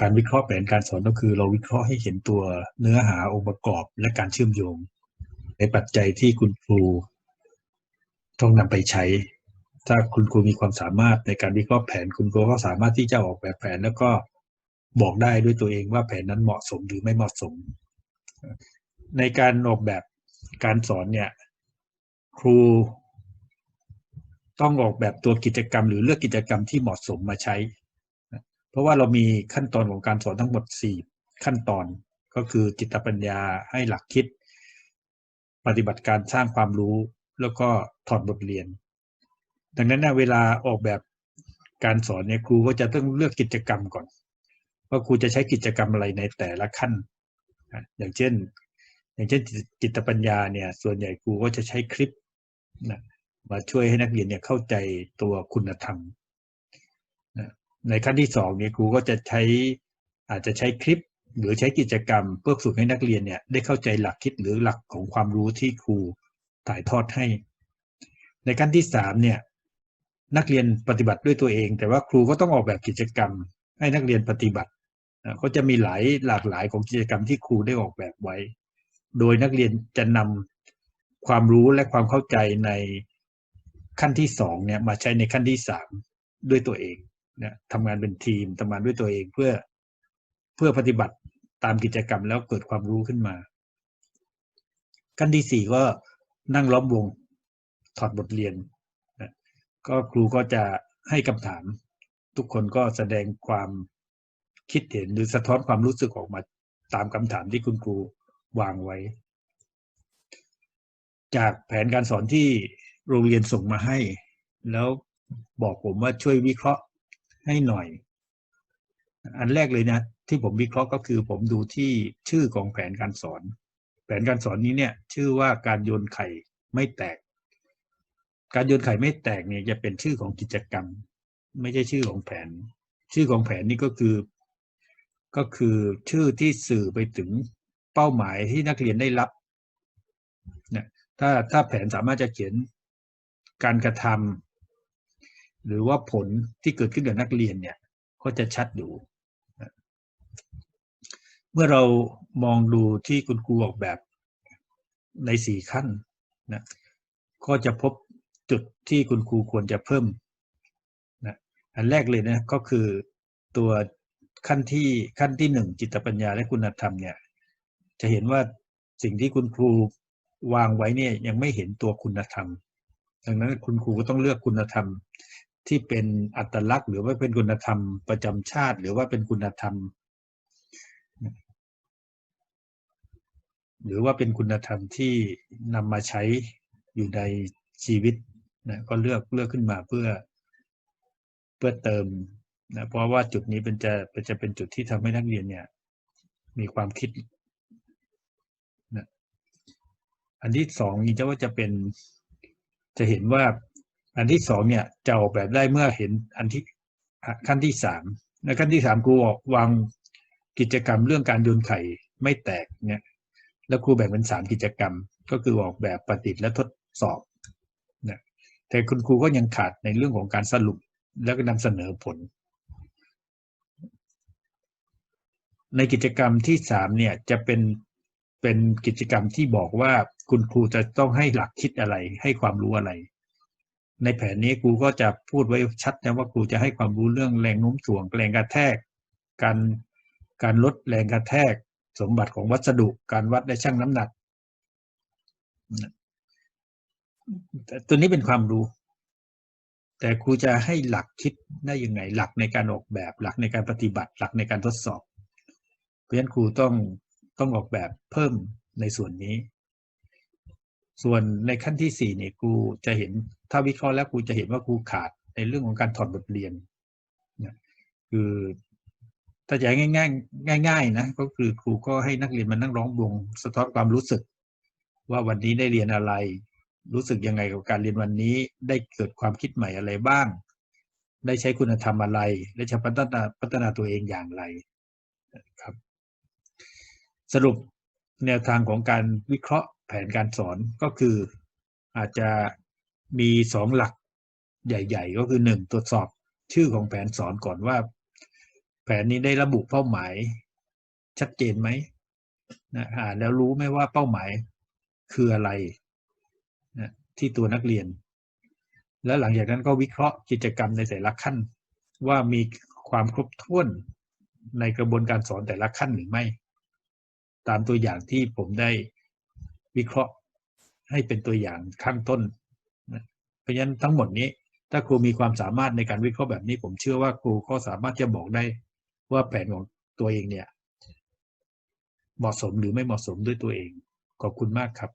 การวิเคราะห์แผนการสอนก็คือเราวิเคราะห์ให้เห็นตัวเนื้อหาองค์ประกอบและการเชื่อมโยง ในปัจจัยที่คุณครู ต้องนำไปใช้ ถ้าคุณครูมีความสามารถในการวิเคราะห์แผนคุณครูก็สามารถที่จะออกแบบแผน แล้วก็บอกได้ด้วยตัวเองว่าแผนนั้นเหมาะสมหรือไม่เหมาะสม ในการออกแบบการสอนเนี่ย ครูต้องออกแบบตัวกิจกรรม หรือเลือกกิจกรรมที่เหมาะสมมาใช้ เพราะว่าเรามีขั้นตอนของการสอนทั้งหมดสี่ขั้นตอนก็คือจิตปัญญาให้หลักคิด ปฏิบัติการสร้างความรู้แล้วก็ถอดบทเรียน ดังนั้นนะเวลาออกแบบการสอนเนี่ยครูก็จะต้องเลือกกิจกรรมก่อนว่าครูจะใช้กิจกรรมอะไรในแต่ละขั้น อย่างเช่น อย่างเช่นจิตปัญญาเนี่ย ส่วนใหญ่ครูก็จะใช้คลิปนะมาช่วยให้นักเรียนเนี่ยเข้าใจตัวคุณธรรม ในขั้นที่สองเนี่ยครูก็จะใช้อาจจะใช้คลิปหรือใช้กิจกรรมเพื่อฝึกให้นักเรียนเนี่ยได้เข้าใจหลักคิดหรือหลักของความรู้ที่ครูถ่ายทอดให้ ในขั้นที่สามเนี่ยนักเรียนปฏิบัติด้วยตัวเอง แต่ว่าครูก็ต้องออกแบบกิจกรรม ให้นักเรียนปฏิบัติก็จะมีหลายหลากหลายของกิจกรรมที่ครูได้ออกแบบไว้ โดยนักเรียนจะนำความรู้และความเข้าใจในขั้นที่สองเนี่ยมาใช้ในขั้นที่สามด้วยตัวเอง นะทำงานเป็นทีมทำงานด้วยตัวเองเพื่อเพื่อปฏิบัติตามกิจกรรมแล้วเกิดความรู้ขึ้นมา ขั้นที่สี่ก็นั่งล้อมวงถอดบทเรียนนะก็ครูก็จะให้คำถาม ทุกคนก็แสดงความคิดเห็นหรือสะท้อนความรู้สึกออกมาตามคำถามที่คุณครูวางไว้ จากแผนการสอนที่โรงเรียนส่งมาให้ แล้วบอกผมว่าช่วยวิเคราะห์ ให้หน่อย อันแรกเลยนะ ที่ผมวิเคราะห์ก็คือผมดูที่ชื่อของแผนการสอน แผนการสอนนี้เนี่ย ชื่อว่าการโยนไข่ไม่แตก การโยนไข่ไม่แตกเนี่ยจะเป็นชื่อของกิจกรรม ไม่ใช่ชื่อของแผน ชื่อของแผนนี่ก็คือ ก็คือชื่อที่สื่อไปถึงเป้าหมายที่นักเรียนได้รับเนี่ยถ้าถ้าแผนสามารถจะเขียนการกระทำ หรือว่าผลที่เกิดขึ้นกับนักเรียนเนี่ยก็จะชัดอยู่ เมื่อเรามองดูที่คุณครูออกแบบในสี่ขั้นนะก็จะพบจุดที่คุณครูควรจะเพิ่มนะอันแรกเลยนะก็คือตัวขั้นที่ขั้นที่หนึ่งจิตปัญญาและคุณธรรมเนี่ยจะเห็นว่าสิ่งที่คุณครูวางไว้เนี่ยยังไม่เห็นตัวคุณธรรม ดังนั้นคุณครูก็ต้องเลือกคุณธรรม ที่เป็นอัตลักษณ์ หรือว่าเป็นคุณธรรมประจำชาติ หรือว่าเป็นคุณธรรม หรือว่าเป็นคุณธรรมที่นำมาใช้อยู่ในชีวิตนะก็เลือกเลือกขึ้นมาเพื่อเพื่อเติมนะเพราะว่าจุดนี้เป็นจะเป็นจะเป็นจุดที่ทำให้นักเรียนเนี่ย มีความคิดนะอันที่สองนี่จะว่าจะเป็นจะเห็นว่า อันที่สองเนี่ยจะออกแบบได้เมื่อเห็นอันที่ขั้นที่สามในขั้นที่สามครูออกวางกิจกรรมเรื่องการโยนไข่ไม่แตกเนี่ยแล้วครูแบ่งเป็นสามกิจกรรม ก็คือออกแบบปฏิติและทดสอบนะแต่คุณครูก็ยังขาดในเรื่องของการสรุปแล้วก็นำเสนอผล ในกิจกรรมที่สามเนี่ยจะเป็นเป็นกิจกรรมที่บอกว่าคุณครูจะต้องให้หลักคิดอะไรให้ความรู้อะไร ในแผนนี้ครูก็จะพูดไว้ชัดนะว่าครูจะให้ความรู้เรื่องแรงโน้มถ่วงแรงกระแทก การการลดแรงกระแทก สมบัติของวัสดุการวัดและชั่งน้ำหนัก ตัวนี้เป็นความรู้ แต่ครูจะให้หลักคิดได้ยังไง หลักในการออกแบบ หลักในการปฏิบัติ หลักในการทดสอบ เพราะฉะนั้นครูต้องต้องออกแบบเพิ่มในส่วนนี้ ส่วนในขั้นที่สี่เนี่ยครูจะเห็น ถ้าวิเคราะห์แล้วครูจะเห็นว่าครูขาดในเรื่องของการถอดบทเรียนนะคือถ้าจะง่ายง่ายง่ายๆนะก็คือครูก็ให้นักเรียนมานั่งร้องวงสะท้อนความรู้สึก ว่าวันนี้ได้เรียนอะไร รู้สึกยังไงกับการเรียนวันนี้ ได้เกิดความคิดใหม่อะไรบ้าง ได้ใช้คุณธรรมอะไรและจะพัฒนาพัฒนาตัวเองอย่างไรครับ สรุปแนวทางของการวิเคราะห์แผนการสอนก็คืออาจจะ มีสองหลักใหญ่ ๆ ก็คือหนึ่งตรวจสอบชื่อของแผนสอนก่อนว่า แผนนี้ได้ระบุเป้าหมายชัดเจนไหมนะอ่านแล้วรู้ไหมว่าเป้าหมายคืออะไรนะที่ตัวนักเรียน แล้วหลังจากนั้นก็วิเคราะห์กิจกรรมในแต่ละขั้น ว่ามีความครบถ้วนในกระบวนการสอนแต่ละขั้นหรือไม่ ตามตัวอย่างที่ผมได้วิเคราะห์ให้เป็นตัวอย่างข้างต้น เพราะฉะนั้นทั้งหมดนี้ ถ้าครูมีความสามารถในการวิเคราะห์แบบนี้ ผมเชื่อว่าครูก็สามารถจะบอกได้ว่าแผนของตัวเองเนี่ย เหมาะสมหรือไม่เหมาะสมด้วยตัวเอง ขอบคุณมากครับ